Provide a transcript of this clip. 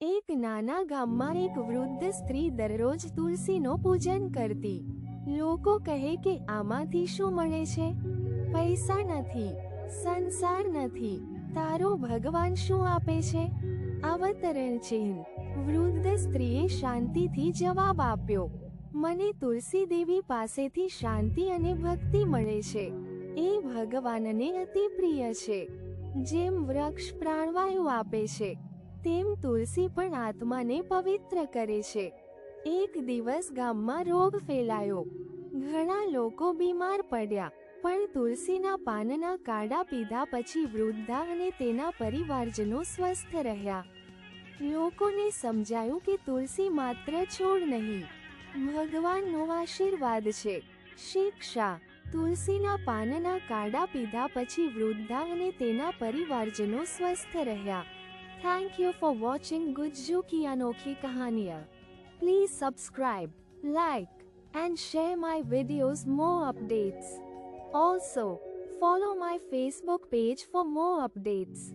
એક નાના ગામમાં એક વૃદ્ધ સ્ત્રી દરરોજ તુલસીનો પૂજન કરતી. લોકો કહે કે આમાંથી શું મળે છે? પૈસા નથી, સંસાર નથી, તારો ભગવાન શું આપે છે? અવતરણ ચિહ્ન. વૃદ્ધ સ્ત્રીએ શાંતિથી જવાબ આપ્યો, મને તુલસી દેવી પાસેથી શાંતિ અને ભક્તિ મળે છે. એ ભગવાનને અતિ પ્રિય છે, જેમ વૃક્ષ પ્રાણવાયુ આપે છે. તેમ તુલસી પણ આત્માને પવિત્ર કરે છે. એક દિવસ ગામમાં રોગ ફેલાયો. ઘણા લોકો બીમાર પડ્યા, પણ તુલસીના પાનના કાડા પીધા પછી વૃદ્ધા અને તેના પરિવારજનો સ્વસ્થ રહ્યા. લોકોને સમજાયું કે તુલસી માત્ર છોડ નહીં, ભગવાનનો આશીર્વાદ છે. શિક્ષા તુલસીના પાનના કાડા પીધા પછી વૃદ્ધા અને તેના પરિવારજનો સ્વસ્થ રહ્યા. Thank you for watching Gujju Ki Anokhi Kahaniya. Please subscribe, like, and share my videos more updates. Also, follow my Facebook page for more updates.